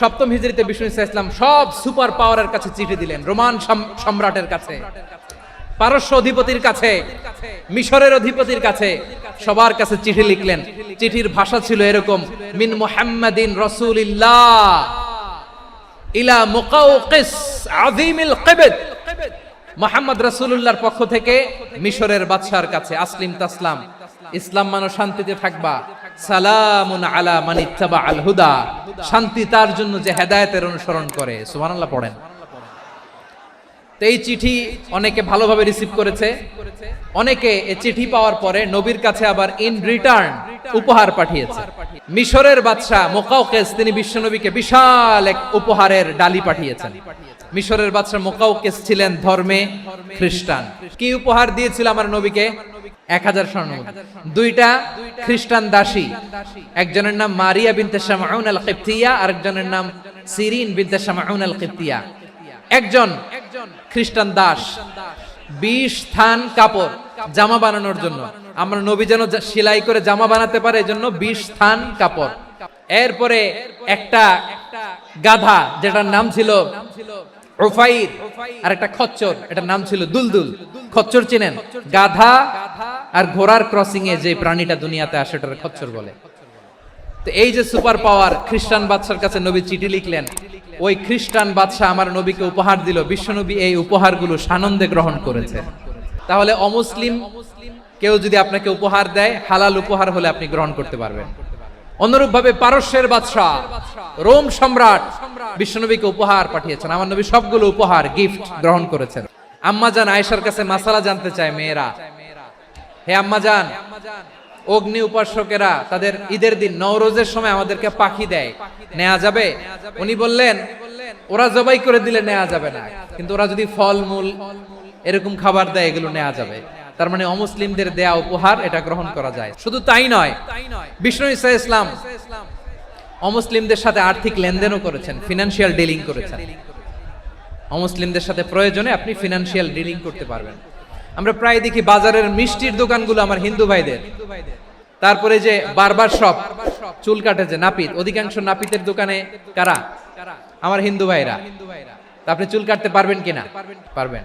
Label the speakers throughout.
Speaker 1: সপ্তম হিজরিতে বিষ্ণু ইসা ইসলাম সব সুপার পাওয়ারের কাছে চিঠি দিলেন, রোমান সম্রাটের কাছে, পারস্য অধিপতির কাছে, মিশরের অধিপতির কাছে। সবার কাছে চিঠি লিখলেন। চিঠির ভাষা ছিল এরকম, মিন মুহাম্মাদিন রাসূলিল্লাহ ইলা মুকাউকিস আযীমিল কিবত। মোহাম্মদ রাসূলুল্লাহর পক্ষ থেকে মিশরের বাদশার কাছে, আসলিম তাসলাম, ইসলাম মানো শান্তিতে থাকবা, সালামুন আলা মান ইত্তাবা আল হুদা। শান্তি তার জন্য যে হেদায়েতের অনুসরণ করে। সুবহানাল্লাহ পড়েন। এই চিঠি অনেকে ভালোভাবে রিসিভ করেছে। অনেকে এই চিঠি পাওয়ার পরে নবীর কাছে আবার ইন রিটার্ন উপহার পাঠিয়েছে। মিশরের বাদশাহ মোকাউকেস তিনি বিশ্বনবীকে বিশাল এক উপহারের ডালি পাঠিয়েছেন। মিশরের বাদশাহ মোকাউকেস ছিলেন ধর্মে খ্রিস্টান। কি উপহার দিয়েছিল আমার নবীকে? এক হাজার স্বর্ণ দুইটা খ্রিস্টান দাসী। একজনের নাম মারিয়া বিনতে শামাউন আল কিপ্তিয়া আরেকজনের নাম সিরিন বিনতে শামাউন আল কিপ্তিয়া একজন খ্রিস্টান দাস। বিশ থান কাপড় জামা বানানোর জন্য। আমরা নবী যেন সেলাই করে জামা বানাতে পারে এজন্য বিশ থান কাপড়। এরপরে একটা গাধা যেটার নাম ছিল ওফাইর আর একটা খচ্চর, এটার নাম ছিল দুলদুল। খচ্চর চিনেন? গাধা আর ঘোড়ার ক্রসিং এ যে প্রাণীটা দুনিয়াতে আসে ওটার খচ্চর বলে। তো এই যে সুপার পাওয়ার খ্রিস্টান বাদশার কাছে নবী চিঠি লিখলেন, ওই খ্রিস্টান বাদশা আমার নবীকে উপহার দিল, বিশ্বনবী এই উপহারগুলো সানন্দে গ্রহণ করেছে। তাহলে অমুসলিম, কেউ যদি আপনাকে উপহার দেয়, হালাল উপহার হলে আপনি গ্রহণ করতে পারবেন। অনুরূপভাবে পারস্যের বাদশাহ, রোম সম্রাট বিশ্বনবীকে উপহার পাঠিয়েছেন। আমার নবী সবগুলো উপহার গিফট গ্রহণ করেছেন। আম্মাজান আয়েশার কাছে মাসালা জানতে চায় মেয়েরা। হে আম্মাজান অগ্নি উপাসকেরা তাদের ঈদের দিন নওরোজের সময় আমাদেরকে পাখি দেয়। নেওয়া যাবে? উনি বললেন, ওরা জবাই করে দিলে নেওয়া যাবে না। কিন্তু ওরা যদি ফল মূল এরকম খাবার দেয়, এগুলো নেওয়া যাবে। তার মানে অমুসলিমদের দেয়া উপহার এটা গ্রহণ করা যায়। শুধু তাই নয়, বিষ্ণু ইসা ইসলাম অমুসলিমদের সাথে আর্থিক লেনদেনও করেছেন ফিনান্সিয়াল ডিলিং করেছেন। অমুসলিমদের সাথে প্রয়োজনে আপনি ফিনান্সিয়াল ডিলিং করতে পারবেন। আমরা প্রায় দেখি বাজারের মিষ্টির দোকানগুলো আমার হিন্দু ভাইদের। তারপরে যে বারবার শপ, চুল কাটে যে নাপিত, অধিকাংশ নাপিতের দোকানে কারা? আমার হিন্দু ভাইরা। আপনি চুল কাটতে পারবেন কিনা? পারবেন।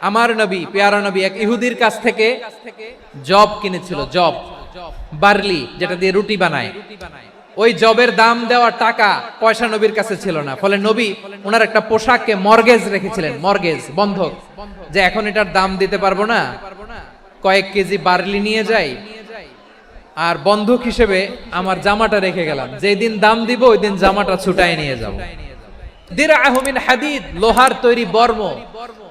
Speaker 1: আমার নবী, পেয়ারা নবী এক ইহুদির কাছ থেকে জব কিনেছিল, জব। বার্লি, যেটা দিয়ে রুটি বানায়। ওই জবের দাম দেওয়ার টাকা পয়সা নবীর কাছে ছিল না। ফলে নবী ওনার একটা পোশাককে মর্গেজ রেখেছিলেন, মর্গেজ, বন্ধক। যে এখন এটার দাম দিতে পারব না। কয়েক কেজি বার্লি নিয়ে যাই। আর বন্ধক হিসেবে আমার জামাটা রেখে গেলাম। যেই দিন দাম দিব, ওই দিন জামাটা ছুটাই নিয়ে যাব। আহমিন হাদিদ, লোহার তৈরি বর্ম।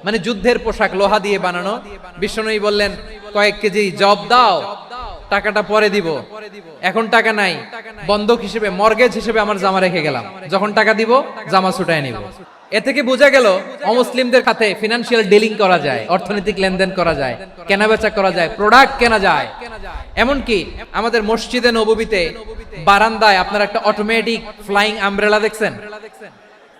Speaker 1: মানে যুদ্ধের পোশাক লোহা দিয়ে বানানো। বিষ্ণুই বললেন, কয়েক কেজি জব দাও, টাকাটা পরে দিব। এখন টাকা নাই। বন্ধক হিসেবে, মর্গেজ হিসেবে আমার জামা রেখে গেলাম। যখন টাকা দিব, জামা ছুটায় নিব। এ থেকে বোঝা গেল, অমুসলিমদের সাথে ফিনান্সিয়াল ডিলিং করা যায়, অর্থনৈতিক লেনদেন করা যায়, কেনাবেচা করা যায় প্রোডাক্ট কেনা যায়। এমনকি আমাদের মসজিদে, নববীতে, বারান্দায় আপনার একটা অটোমেটিক ফ্লাইং আমব্রেলা দেখছেন?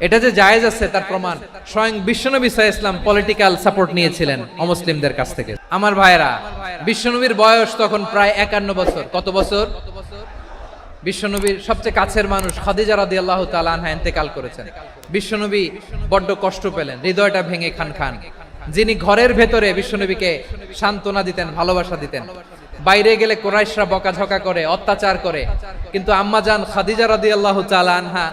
Speaker 1: এটা যে জায়েজ আছে তার প্রমাণ। স্বয়ং বিশ্বনবী সাহা ইসলাম পলিটিক্যাল সাপোর্ট নিয়েছিলেন অমুসলিমদের কাছ থেকে। আমার ভাইয়েরা, বিশ্বনবীর বয়স তখন প্রায় একান্ন বছর। কত বছর? বিশ্বনবীর সবচেয়ে কাছের মানুষ খাদিজা রাদিয়াল্লাহু তাআলা আনহা ইন্তেকাল করেছেন। বিশ্বনবী বড্ড কষ্ট পেলেন, হৃদয়টা ভেঙে খান খান। যিনি ঘরের ভেতরে বিশ্বনবীকে সান্ত্বনা দিতেন, ভালোবাসা দিতেন। বাইরে গেলে কোরাইশরা বকাঝকা করে, অত্যাচার করে। কিন্তু আম্মাজান খাদিজা রাদিয়াল্লাহু তাআলা আনহা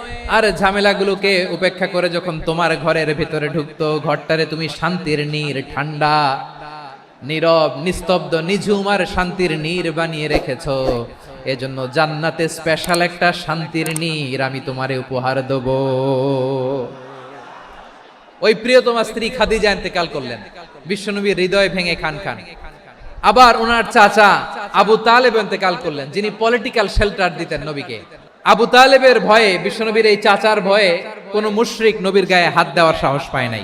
Speaker 1: আর ঝামেলাগুলোকে উপেক্ষা করে যখন তোমার ঘরের ভিতরে ঢুকতো, ঘরটারে তুমি শান্তির নীর, ঠান্ডা, নীরব, নিস্তব্ধ, নিঝুম আর শান্তির নীর বানিয়ে রেখেছ। এজন্য জান্নাতে স্পেশাল একটা শান্তির নীর আমি তোমারে উপহার দেব। ওই প্রিয়তমা স্ত্রী খাদি খাদিজা ইন্তেকাল করলেন। বিশ্বনবীর হৃদয় ভেঙে খান খান। আবার ওনার চাচা আবু তালেব ইন্তেকাল করলেন, যিনি পলিটিক্যাল শেল্টার দিতেন নবীকে। আবু তালেবের ভয়ে, বিশ্বনবীর এই চাচার ভয়ে কোন মুশরিক নবীর গায়ে হাত দেওয়ার সাহস পায় নাই।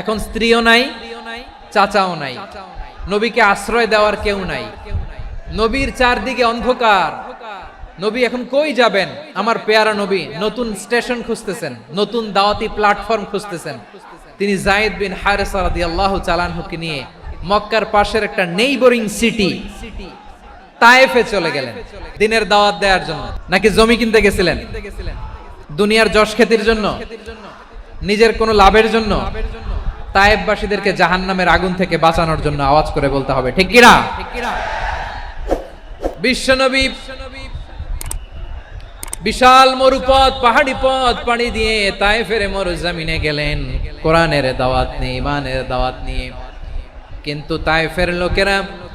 Speaker 1: এখন স্ত্রীও নাই, চাচাও নাই, নবীকে আশ্রয় দেওয়ার কেউ নাই। নবীর চারদিকে অন্ধকার। নবী এখন কই যাবেন? আমার পেয়ারা নবী নতুন স্টেশন খুঁজতেছেন, নতুন দাওয়াতি প্ল্যাটফর্ম খুঁজতেছেন। তিনি জায়েদ বিন হারেসা রাদিয়াল্লাহু চালানহুকে নিয়ে মক্কার পাশের একটা নেইবরিং সিটি তায়েফে চলে গেলেন। দিনের দাওয়াত দেওয়ার জন্য। নাকি জমি কিনতে গেছিলেন? দুনিয়ার যশ খ্যাতির জন্য? নিজের কোনো লাভের জন্য? তায়েববাসীদেরকে জাহান্নামের আগুন থেকে বাঁচানোর জন্য আওয়াজ করে বলতে হবে। ঠিক কিনা? বিশ্বনবী বিশাল মরুপথ, পাহাড়ি পথ পাড়ি দিয়ে তায়েফের মরু জমিনে গেলেন। কোরআনের দাওয়াত নিয়ে ইমানের দাওয়াত নিয়ে। কিন্তু তায়েফের লোকেরা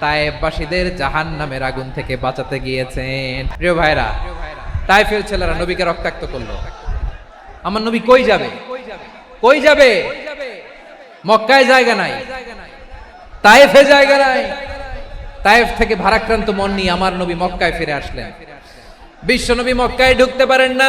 Speaker 1: তায়েফবাসীদের জাহান নামের আগুন থেকে বাঁচাতে গিয়েছেন। প্রিয় ভাইরা তায়েফের ছেলেরা নবীকে রক্তাক্ত করল। আমার নবী কই যাবে? কই যাবে? মক্কায় জায়গা নাই। তায়েফে জায়গা নাই। তায়েফ থেকে ভারাক্রান্ত মন নিয়ে আমার নবী মক্কায় ফিরে আসলেন। বিশ্ব নবী মক্কায় ঢুকতে পারেন না।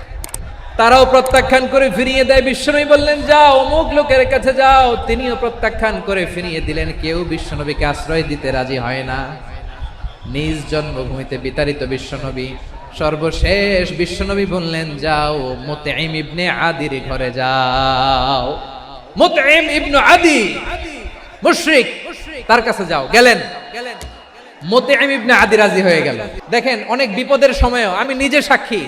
Speaker 1: তারাও প্রত্যাখ্যান করে ফিরিয়ে দেয়। বিশ্বনবী বললেন, যাও, অমুক লোকের কাছে যাও। তিনিও প্রত্যাখ্যান করে ফিরিয়ে দিলেন। কেউ বিশ্বনবীকে আশ্রয় দিতে রাজি হয় না। নিজ জন্মভূমিতে বিতাড়িত বিশ্বনবী, সর্বশেষ বিশ্বনবী বললেন, যাও, মুতঈম ইবনে আদির ঘরে যাও। মুতঈম ইবনে আদি, মুশরিক, তার কাছে যাও। গেলেন। গেলেন মোতেম ইবনে আদি রাজি হয়ে গেল। দেখেন, অনেক বিপদের সময়ও আমি নিজে সাক্ষী।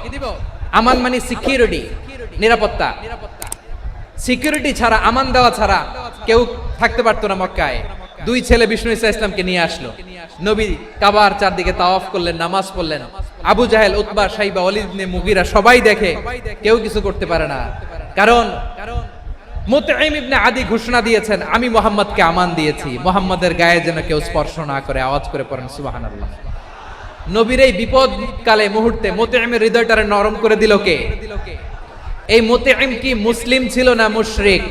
Speaker 1: আমান মানে সিকিউরিটি নিরাপত্তা। সিকিউরিটি ছাড়া, আমান দেওয়া ছাড়া কেউ থাকতে পারতো না মক্কায়। দুই ছেলে বিষ্ণু ইসা ইসলামকে নিয়ে আসলো। নবী কাবার চারদিকে তাওয়াফ করলেন, নামাজ পড়লেন। আবু জাহেল, উতবা, সাইবা অলিদ ইবনে মুগিরা সবাই দেখে কেউ কিছু করতে পারে না। কারণ মুতঈম ইবনে আদি ঘোষণা দিয়েছেন, আমি মোহাম্মদকে আমান দিয়েছি। মোহাম্মদের গায়ে যেন কেউ স্পর্শ না করে, আওয়াজ করে পড়েন, সুবহানাল্লাহ। নবীর এই বিপদকালে মুহূর্তে মোতেমের হৃদয়টারে নরম করে দিল কে? এই মোতেম কি মুসলিম ছিল না মুশরিক?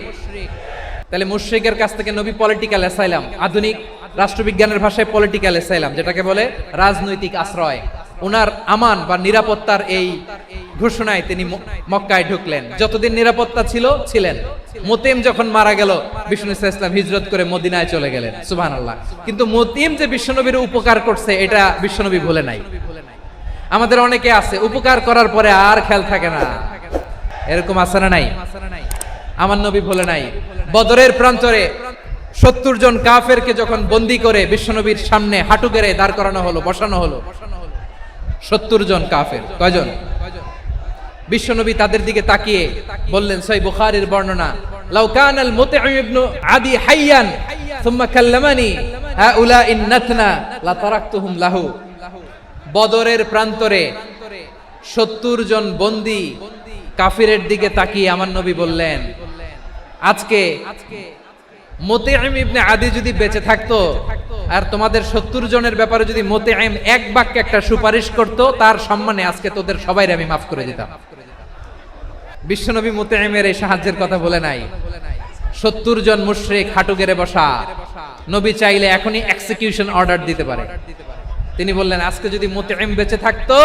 Speaker 1: তাহলে মুশরিকের কাছ থেকে নবী পলিটিক্যাল অ্যাসাইলাম আধুনিক রাষ্ট্রবিজ্ঞানের ভাষায় পলিটিক্যাল এসাইলাম যেটাকে বলে রাজনৈতিক আশ্রয়। ওনার আমান বা নিরাপত্তার এই ঘোষণায় তিনি মক্কায় ঢুকলেন। যতদিন নিরাপত্তা ছিল, ছিলেন। মোতেম যখন মারা গেল, বিষ্ণু ইসলাম হিজরত করে মদিনায় চলে গেলেন। সুবহান আল্লাহ কিন্তু মোতিম যে বিশ্বনবীর উপকার করছে, এটা বিশ্বনবী ভুলে নাই। আমাদের অনেকে আছে, উপকার করার পরে আর খেয়াল থাকে না। এরকম আছে নাই? আমার নবী ভুলে নাই। বদরের প্রান্তরে সত্তর জন কাফেরকে যখন বন্দি করে বিশ্বনবীর সামনে হাঁটু গেড়ে দাঁড় করানো হলো, বসানো হলো, সত্তর জন কাফের। কয়জন? বিশ্বনবী তাদের দিকে তাকিয়ে বললেন সই বুখারীর বর্ণনা, লাউ কান আল মুতঈম ইবনু আদি হাইয়ান, সুম্মা কাল্লামানি হাউলা ইন্নাতনা লা তারাকতুহুম লাহু। বদরের প্রান্তরে সত্তর জন বন্দি কাফিরের দিকে তাকিয়ে আমার নবী বললেন, আজকে মোতেআম ইবনে আদি যদি বেঁচে থাকতো, আর তোমাদের সত্তর জনের ব্যাপারে যদি মোতেআম এক বাক্যে একটা সুপারিশ করত, তার সম্মানে আজকে তোদের সবাই আমি মাফ করে দিতাম। বিশ্বনবী মোতেআমের এই সাহায্যের কথা বলে নাই। সত্তর জন মুশরিক হাঁটু গেড়ে বসা। নবী চাইলে এখনই এক্সিকিউশন অর্ডার দিতে পারে। তিনি বললেন, আজকে যদি মোতেম বেঁচে থাকতো,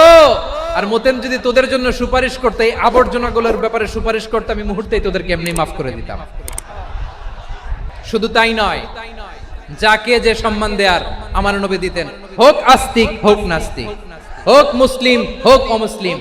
Speaker 1: আর মোতেম যদি তোদের জন্য সুপারিশ করতে, এই আবর্জনাগুলোর ব্যাপারে সুপারিশ করতে, আমি মুহূর্তেই তোদেরকে এমনি মাফ করে দিতাম। শুধু তাই নয়, যাকে যে সম্মান দেয়ার, আমার নবী দিতেন, হোক আস্তিক, হোক নাস্তিক, হোক মুসলিম, হোক অমুসলিম